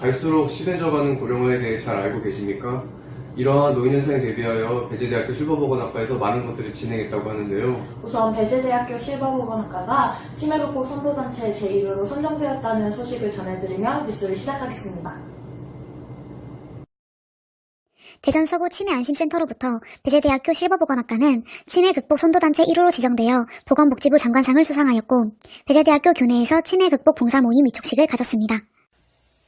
갈수록 심해져가는 고령화에 대해 잘 알고 계십니까? 이러한 노인 현상에 대비하여 배재대학교 실버보건학과에서 많은 것들을 진행했다고 하는데요. 우선 배재대학교 실버보건학과가 치매극복 선도단체 제1호로 선정되었다는 소식을 전해드리며 뉴스를 시작하겠습니다. 대전 서구 치매 안심센터로부터 배재대학교 실버보건학과는 치매 극복 선도단체 1호로 지정되어 보건복지부 장관상을 수상하였고 배재대학교 교내에서 치매 극복 봉사 모임 위촉식을 가졌습니다.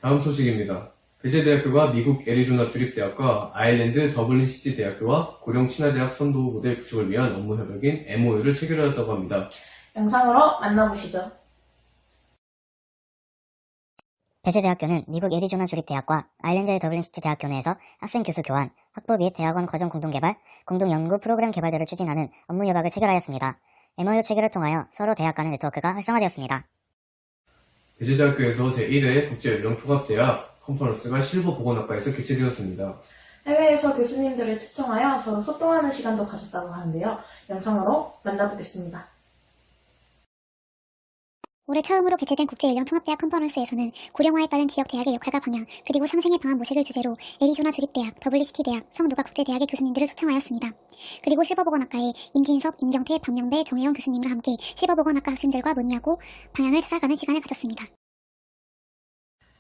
다음 소식입니다. 배재대학교가 미국 애리조나 주립대학과 아일랜드 더블린 시티 대학교와 고령 친화대학 선도 모델 구축을 위한 업무 협약인 MOU를 체결하였다고 합니다. 영상으로 만나보시죠. 배재대학교는 미국 애리조나 주립대학과 아일랜드 더블린시티 대학교 내에서 학생 교수 교환, 학부 및 대학원 과정 공동개발, 공동연구 프로그램 개발 등을 추진하는 업무 협약을 체결하였습니다. MOU 체결을 통하여 서로 대학 간의 네트워크가 활성화되었습니다. 배재대학교에서 제1회 국제연령 통합대학 컨퍼런스가 실버 보건학과에서 개최되었습니다. 해외에서 교수님들을 초청하여 서로 소통하는 시간도 가졌다고 하는데요. 영상으로 만나보겠습니다. 올해 처음으로 개최된 국제연령통합대학 컨퍼런스에서는 고령화에 따른 지역 대학의 역할과 방향, 그리고 상생에 방한 모색을 주제로 애리조나 주립대학, 더블리시티 대학, 성노가 국제대학의 교수님들을 초청하였습니다. 그리고 실버보건학과의 임진섭, 임정태, 박명배, 정혜영 교수님과 함께 실버보건학과 학생들과 논의하고 방향을 찾아가는 시간을 가졌습니다.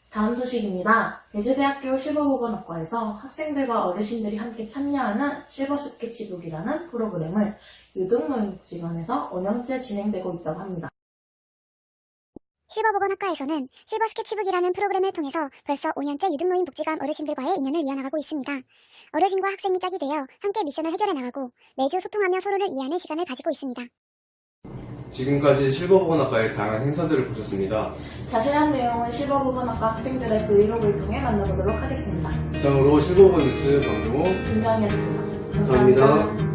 다음 소식입니다. 배재대학교 실버보건학과에서 학생들과 어르신들이 함께 참여하는 실버 스케치북이라는 프로그램을 유등노인 복지관에서 5년째 진행되고 있다고 합니다. 실버보건학과에서는 실버 스케치북이라는 프로그램을 통해서 벌써 5년째 유등노인 복지관 어르신들과의 인연을 이어나가고 있습니다. 어르신과 학생이 짝이 되어 함께 미션을 해결해 나가고 매주 소통하며 서로를 이해하는 시간을 가지고 있습니다. 지금까지 실버보건학과의 다양한 행사들을 보셨습니다. 자세한 내용은 실버보건학과 학생들의 브이로그를 통해 만나보도록 하겠습니다. 이상으로 실버보건 뉴스 방송호 김정희였습니다. 감사합니다. 삼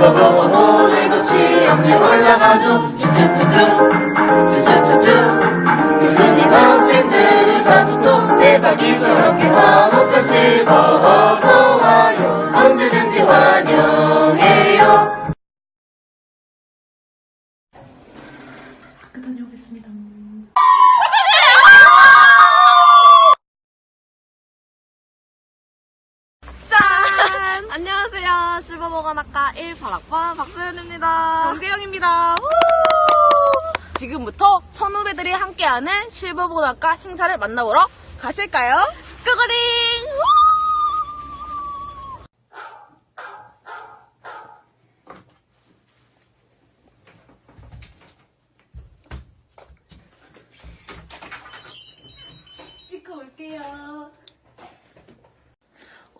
보고 오늘도 취업률 올라가죠. 쭈쭈쭈쭈 쭈쭈쭈쭈 교수님 학생들을 사수도 대박이 저렇게 화목한 실버 어서 와요. 언제든지 환영 안녕하세요. 실버보건학과 1발학번 박소연입니다. 정대영입니다. 지금부터 천후배들이 함께하는 실버보건학과 행사를 만나보러 가실까요? 끄거링! 씻고 올게요.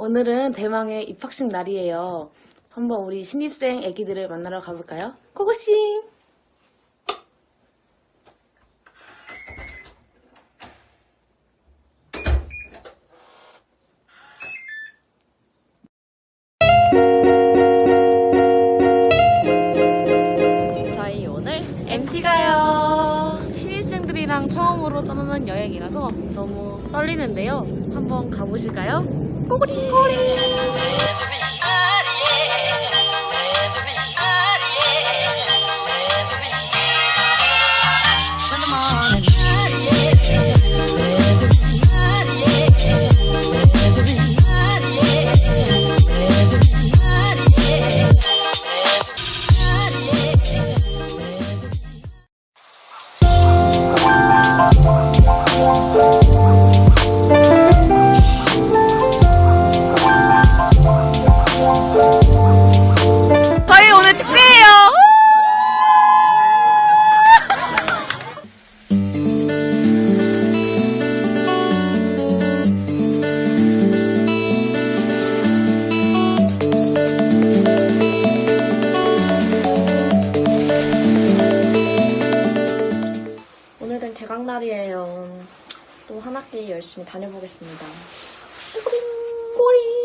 오늘은 대망의 입학식 날이에요. 한번 우리 신입생 애기들을 만나러 가볼까요? 고고싱! 저희 오늘 MT 가요. 신입생들이랑 처음으로 떠나는 여행이라서 너무 떨리는데요. 한번 가보실까요? 꼬리 꼬리 저 열심히 다녀보겠습니다. 꼬링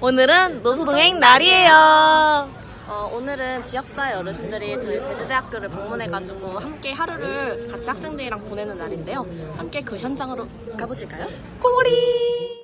오늘은 노소동행 날이에요. 어, 오늘은 지역사회 어르신들이 저희 배재대학교를 방문해가지고 함께 하루를 같이 학생들이랑 보내는 날인데요. 함께 그 현장으로 가보실까요? 꼬리!